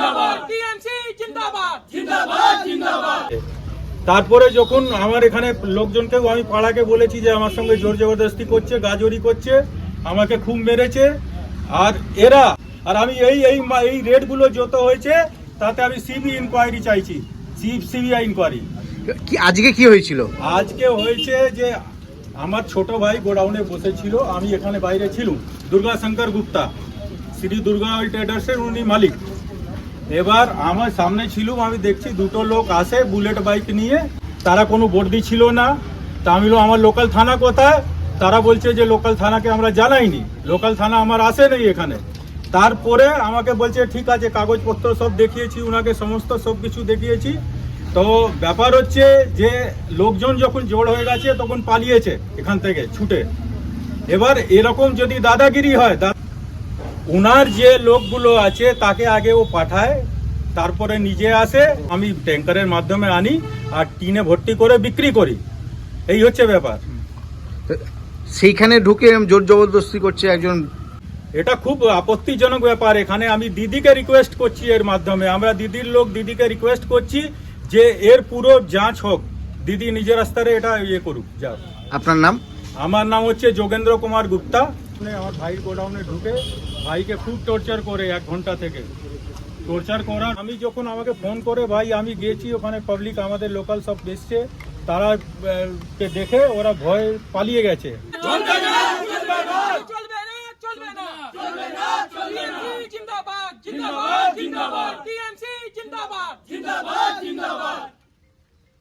জিন্দাবাদ। টিএমসি জিন্দাবাদ। তারপরে যখন আমার এখানে লোকজনকে আমি পাড়াকে বলেছি যে আমার সঙ্গে জোর জবরদস্তি করছে গাজরি করছে আমাকে খুব মেরেছে আর এরা আর আমি এই এই মা- এই রেটগুলো যত হয়েছে তাতে আমি সিবি ইনকোয়ারি চাইছি সিবিআই ইনকোয়ারি কি আজকে কি হয়েছিল? আজকে হয়েছে যে আমার ছোট ভাই গোডাউনে বসেছিল আমি এখানে বাইরে ছিলাম দুর্গা শঙ্কর গুপ্তা। শ্রী দুর্গা অয়েল ট্রেডার্সের উনি মালিক। এবার আমার সামনে ছিলুম, আমি দেখছি দুটো লোক আসে বুলেট বাইক নিয়ে। তারা কোনো বর্দি ছিল না। তা আমি আমার লোকাল থানা কোথায়? তারা বলছে যে, লোকাল থানাকে আমরা জানাইনি। লোকাল থানা আমার আসে নেই এখানে। তারপরে আমাকে বলছে, ঠিক আছে, কাগজপত্র সব দেখিয়েছি ওনাকে সমস্ত সব কিছু দেখিয়েছি। তো ব্যাপার হচ্ছে যে, লোকজন যখন জোড় হয়ে গেছে, তখন পালিয়েছে এখান থেকে, ছুটে। এবার এরকম যদি দাদাগিরি হয় দা- ওনার যে লোকগুলো আছে তাকে আগে ও পাঠায় তারপরে নিজে আসে আমি ট্যাঙ্কারের মাধ্যমে আনি আর টিনে ভর্তি করে বিক্রি করি। এই হচ্ছে ব্যাপার। সেইখানে ঢুকে জোর জবরদস্তি করছে একজন? এটা খুব আপত্তিজনক ব্যাপার। এখানে আমি দিদিকে রিকোয়েস্ট করছি এর মাধ্যমে। আমরা দিদির লোক দিদিকে রিকোয়েস্ট করছি যে এর পুরো যাঁচ হোক। দিদি নিজের রাস্তায় এটা ইয়ে করুক যা আপনার নাম? আমার নাম হচ্ছে যোগেন্দ্র কুমার গুপ্তা। মানে আমার ভাইয়ের গোডাউনে ঢুকে ভাইকে খুব টর্চার করে এক ঘণ্টা থেকে। টর্চার করা আমি যখন আমাকে ফোন করে ভাই আমি গেছি ওখানে পাবলিক আমাদের লোকাল সব এসছে তারা দেখে ওরা ভয় পালিয়ে গেছে। জিন্দাবাদ।